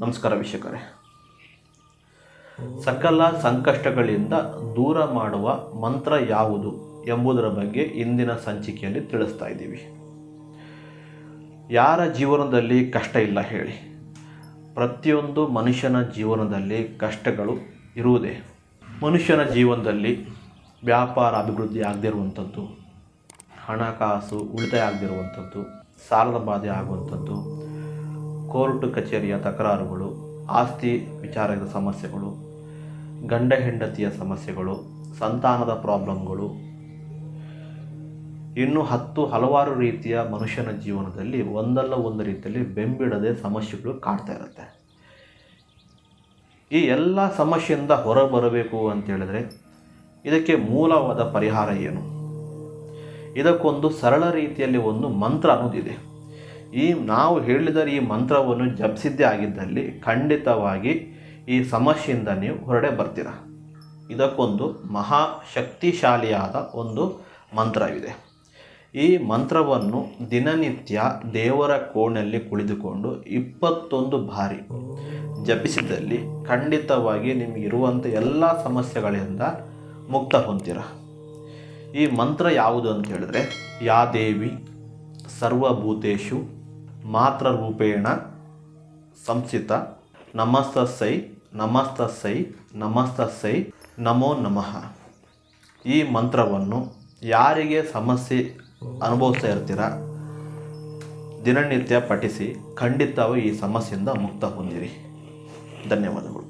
ನಮಸ್ಕಾರ ವೀಕ್ಷಕರೇ. ಸಕಲ ಸಂಕಷ್ಟಗಳಿಂದ ದೂರ ಮಾಡುವ ಮಂತ್ರ ಯಾವುದು ಎಂಬುದರ ಬಗ್ಗೆ ಇಂದಿನ ಸಂಚಿಕೆಯಲ್ಲಿ ತಿಳಿಸ್ತಾ ಇದ್ದೀವಿ. ಯಾರ ಜೀವನದಲ್ಲಿ ಕಷ್ಟ ಇಲ್ಲ ಹೇಳಿ. ಪ್ರತಿಯೊಂದು ಮನುಷ್ಯನ ಜೀವನದಲ್ಲಿ ಕಷ್ಟಗಳು ಇರುವುದೇ. ಮನುಷ್ಯನ ಜೀವನದಲ್ಲಿ ವ್ಯಾಪಾರ ಅಭಿವೃದ್ಧಿ ಆಗದಿರುವಂಥದ್ದು ಹಣಕಾಸು ಉಳಿತಾಯ ಆಗದಿರುವಂಥದ್ದು, ಸಾಲದ ಬಾಧೆ ಆಗುವಂಥದ್ದು ಕೋರ್ಟ್ ಕಚೇರಿಯ ತಕರಾರುಗಳು, ಆಸ್ತಿ ವಿಚಾರದ ಸಮಸ್ಯೆಗಳು, ಗಂಡ ಹೆಂಡತಿಯ ಸಮಸ್ಯೆಗಳು, ಸಂತಾನದ ಪ್ರಾಬ್ಲಮ್ಗಳು. ಇನ್ನು ಹತ್ತು ಹಲವಾರು ರೀತಿಯ ಮನುಷ್ಯನ ಜೀವನದಲ್ಲಿ ಒಂದಲ್ಲ ಒಂದು ರೀತಿಯಲ್ಲಿ ಬೆಂಬಿಡದೆ ಸಮಸ್ಯೆಗಳು ಕಾಡ್ತಾ ಇರುತ್ತೆ. ಈ ಎಲ್ಲ ಸಮಸ್ಯೆಯಿಂದ ಹೊರಬರಬೇಕು ಅಂತ ಹೇಳಿದ್ರೆ ಇದಕ್ಕೆ ಮೂಲವಾದ ಪರಿಹಾರ ಏನು? ಇದಕ್ಕೊಂದು ಸರಳ ರೀತಿಯಲ್ಲಿ ಒಂದು ಮಂತ್ರ ಅನ್ನೋದಿದೆ. ಈ ನಾವು ಹೇಳಿದ ಈ ಮಂತ್ರವನ್ನು ಜಪಿಸಿದ್ದೇ ಆಗಿದ್ದಲ್ಲಿ ಖಂಡಿತವಾಗಿ ಈ ಸಮಸ್ಯೆಯಿಂದ ನೀವು ಹೊರಡೆ ಬರ್ತೀರ. ಇದಕ್ಕೊಂದು ಮಹಾಶಕ್ತಿಶಾಲಿಯಾದ ಒಂದು ಮಂತ್ರವಿದೆ. ಈ ಮಂತ್ರವನ್ನು ದಿನನಿತ್ಯ ದೇವರ ಕೋಣೆಯಲ್ಲಿ ಕುಳಿತುಕೊಂಡು ಇಪ್ಪತ್ತೊಂದು ಬಾರಿ ಜಪಿಸಿದಲ್ಲಿ ಖಂಡಿತವಾಗಿ ನಿಮಗಿರುವಂಥ ಎಲ್ಲ ಸಮಸ್ಯೆಗಳಿಂದ ಮುಕ್ತ ಹೊಂದಿರ ಈ ಮಂತ್ರ ಯಾವುದು ಅಂತ ಹೇಳಿದ್ರೆ, ಯಾ ದೇವಿ ಸರ್ವಭೂತೇಶು ಮಾತ್ರ ರೂಪೇಣ ಸಂಸ್ಥಿತ ನಮಸ್ತಸ್ಸೈ ನಮಸ್ತಸ್ಸೈ ನಮಸ್ತಸ್ಸೈ, ನಮೋ ನಮಃ. ಈ ಮಂತ್ರವನ್ನು ಯಾರಿಗೆ ಸಮಸ್ಯೆ ಅನುಭವಿಸ್ತಾ ಇರ್ತೀರ? ದಿನನಿತ್ಯ ಪಠಿಸಿ ಖಂಡಿತವಾಗಿ ಈ ಸಮಸ್ಯೆಯಿಂದ ಮುಕ್ತ ಹೊಂದಿರಿ. ಧನ್ಯವಾದಗಳು.